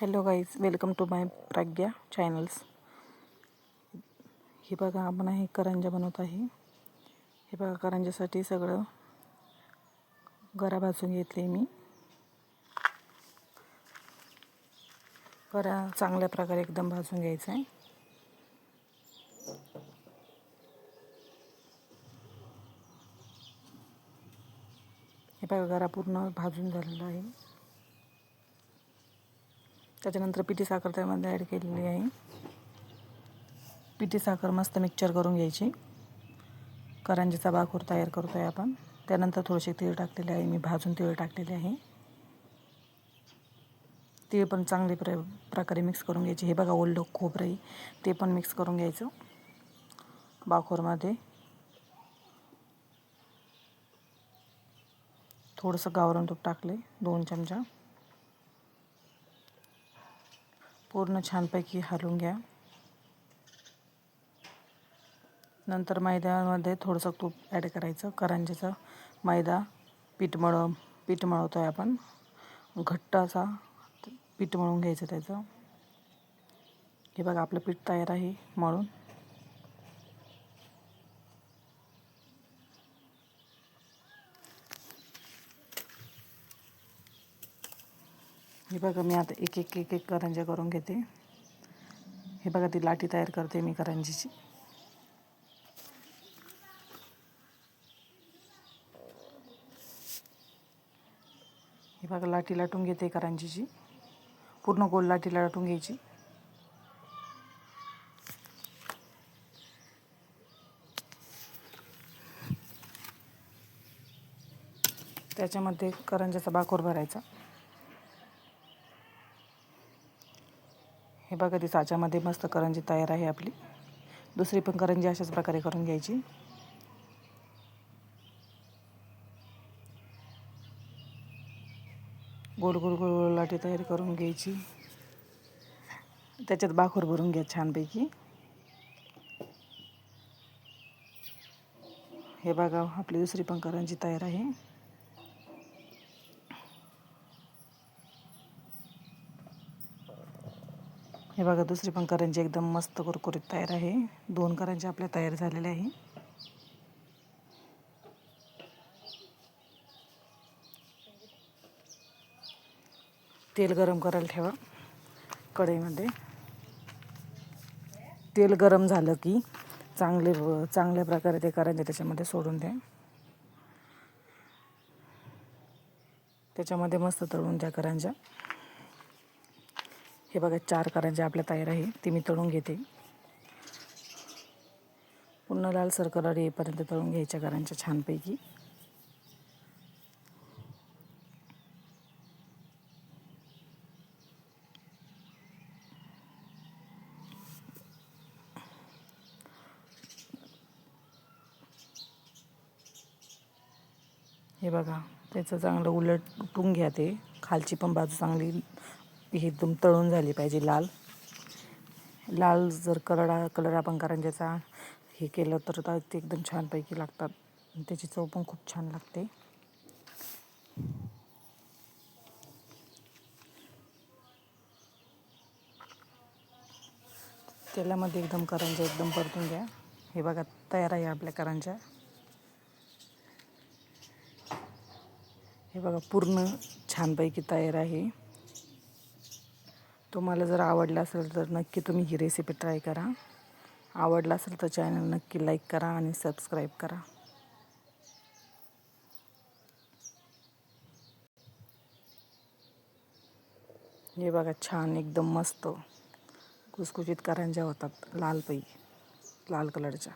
Hello guys welcome to my Pragya channels हे बघा आपण हे करंजा बनवत आहे. हे बघा करंजासाठी सगळं गरा भाजून घेतले मी. गरा चांगल्या प्रकारे एकदम भाजून घ्यायचं आहे. हे बघा गरा पूर्ण भाजून झालेला आहे. त्याच्यानंतर पिठी साखर त्यामध्ये ॲड केलेली आहे. पिठी साखर मस्त मिक्सचर करून घ्यायची. करंजीचा बाकूर तयार करतो आहे आपण. त्यानंतर थोडेसे तीळ टाकलेले आहे. मी भाजून तीळ टाकलेले आहे. तीळ पण चांगले प्र प्रकारे मिक्स करून घ्यायचे. हे बघा ओल्ड खोबरं ते पण मिक्स करून घ्यायचं. बाखोरमध्ये थोडंसं गावरण तूप टाकले दोन चमचा. पूर्ण छानपैकी हलवून घ्या. नंतर मैद्यामध्ये थोडंसं तूप ॲड करायचं. करंजीचं मैदा पीठ मळ पीठ मळवतो आहे आपण. घट्ट असा पीठ मळून घ्यायचं त्याचं. हे बघा आपलं पीठ तयार आहे मळून. हे बघा मी आता एक एक एक एक करंज्या करून घेते. हे बघा ती लाटी तयार करते मी करंजीची. हे बघा लाटी लाटून घेते करंजीची. पूर्ण गोल लाटी लाटून घ्यायची. त्याच्यामध्ये करंजाचा बाकोर भरायचा. हे बघा ती साच्यामध्ये मस्त करंजी तयार आहे आपली. दुसरी पण करंजी अशाच प्रकारे करून घ्यायची. गोल गोल गोल लाटी तयार करून घ्यायची. त्याच्यात बाखोर भरून घ्या छानपैकी. हे बघा आपली दुसरी पण करंजी तयार आहे. हे बघा दुसरी पण करंजी एकदम मस्त कुरकुरीत तयार आहे. दोन करंजी आपल्या तयार झालेल्या आहे. तेल गरम करायला ठेवा कढईमध्ये. तेल गरम झालं की चांगले चांगल्या प्रकारे ते करंजे त्याच्यामध्ये सोडून द्या. त्याच्यामध्ये मस्त तळून द्या करंजा हे बघा चार करंजा आपल्या तयार आहे ती मी तळून घेते. पुन्हा लाल कलर येईपर्यंत तळून घ्यायच्या करंजा छानपैकी. हे बघा त्याचं चांगलं उलट उलटून घ्या ते. खालची पण बाजू चांगली ही एकदम तळून झाली पाहिजे लाल. लाल जर कलरा कलर आपण करंजाचा हे केलं तर ते एकदम छानपैकी लागतात. त्याची चव पण खूप छान लागते. तेलामध्ये एकदम करंजा एकदम परतून घ्या. हे बघा तयार आहे आपल्या करंजा हे बघा पूर्ण छानपैकी तयार आहे. तुम्हाला जर आवडलं असेल तर नक्की तुम्ही ही रेसिपी ट्राय करा. आवडलं असेल तर चॅनल नक्की लाईक करा आणि सबस्क्राईब करा. हे बघा छान एकदम मस्त. कुसकुशीत करंज्या होतात लाल पै लाल कलरच्या